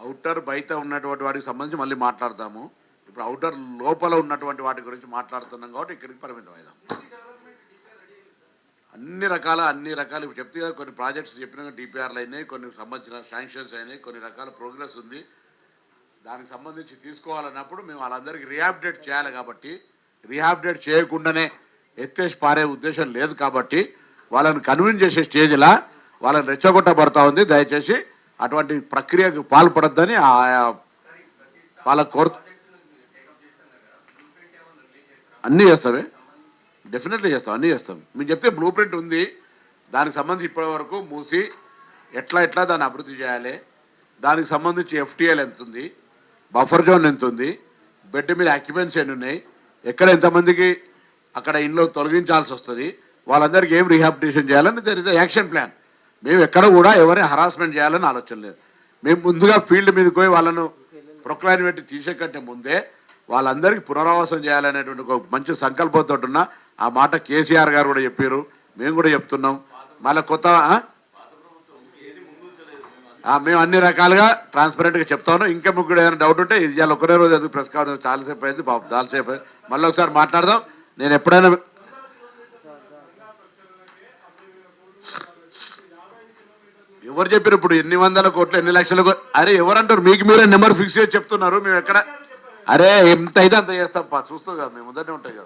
Outer బయట ఉన్నటువంటి వాటికి సంబంధించి మళ్ళీ మాట్లాడతాము ఇప్పుడు అవుటర్ లోపల ఉన్నటువంటి వాటి గురించి మాట్లాడుతున్నాం కాబట్టి ఇక్కడికి పరిమితం అయిదాం. అన్ని రకాల అన్ని రకాలు ఇప్పుడు చెప్తే కదా కొన్ని ప్రాజెక్ట్స్ చెప్పిన డిపిఆర్లు అయినాయి కొన్ని సంబంధించిన శాంక్షన్స్ అయినాయి కొన్ని రకాల ప్రోగ్రెస్ ఉంది. దానికి సంబంధించి తీసుకోవాలన్నప్పుడు మేము వాళ్ళందరికీ రీఅప్డేట్ చేయాలి కాబట్టి రీఅప్డేట్ చేయకుండానే ఎత్తేసి పారే ఉద్దేశం లేదు కాబట్టి వాళ్ళని కన్విన్స్ చేసే స్టేజ్లా వాళ్ళని రెచ్చగొట్టబడతా ఉంది. దయచేసి అటువంటి ప్రక్రియకు పాల్పడద్దని ఆయా వాళ్ళకు కోరు అన్నీ చేస్తామే డెఫినెట్లీ చేస్తాం అన్నీ చేస్తాం. మీరు చెప్తే బ్లూ ప్రింట్ ఉంది. దానికి సంబంధించి ఇప్పటి వరకు మూసి ఎట్లా ఎట్లా దాన్ని అభివృద్ధి చేయాలి దానికి సంబంధించి ఎఫ్టీఎల్ ఎంత ఉంది బఫర్ జోన్ ఎంత ఉంది బెడ్ మీద అక్యుపెన్సీ ఎన్ని ఉన్నాయి ఎక్కడ ఎంతమందికి అక్కడ ఇంట్లో తొలగించాల్సి వస్తుంది వాళ్ళందరికీ ఏం రీహాబిటేషన్ చేయాలని దర్ ఇస్ యాక్షన్ ప్లాన్ మేము ఎక్కడ కూడా ఎవరిని హరాస్మెంట్ చేయాలని ఆలోచన లేదు. మేము ముందుగా ఫీల్డ్ మీదకి పోయి వాళ్ళను ప్రొక్లైన్ పెట్టి తీసే కంటే ముందే వాళ్ళందరికీ పునరావాసం చేయాలనేటువంటి ఒక మంచి సంకల్పంతో ఉన్న ఆ మాట కేసీఆర్ గారు కూడా చెప్పారు. మేము కూడా చెప్తున్నాం. మళ్ళీ కొత్త మేము అన్ని రకాలుగా ట్రాన్స్పరెంట్గా చెప్తాను ఇంకా మీకు ఏదైనా డౌట్ ఉంటే ఇది ఇవాళ ఒకరే రోజు ఎందుకు ప్రెస్ కావడం చాలాసేపు అయింది పాపం చాలాసేపు మళ్ళీ ఒకసారి మాట్లాడదాం. నేను ఎప్పుడైనా ఎవరు చెప్పారు ఇప్పుడు ఎన్ని వందల కోట్లు ఎన్ని లక్షల అరే ఎవరంటారు? మీకు మీరే నెంబర్ ఫిక్స్ చేసి చెప్తున్నారు మేము ఎక్కడ అరే ఎంత అయితే అంత చేస్తాం. పా చూస్తాం కదా మేము ఉందనే ఉంటాయి కదా.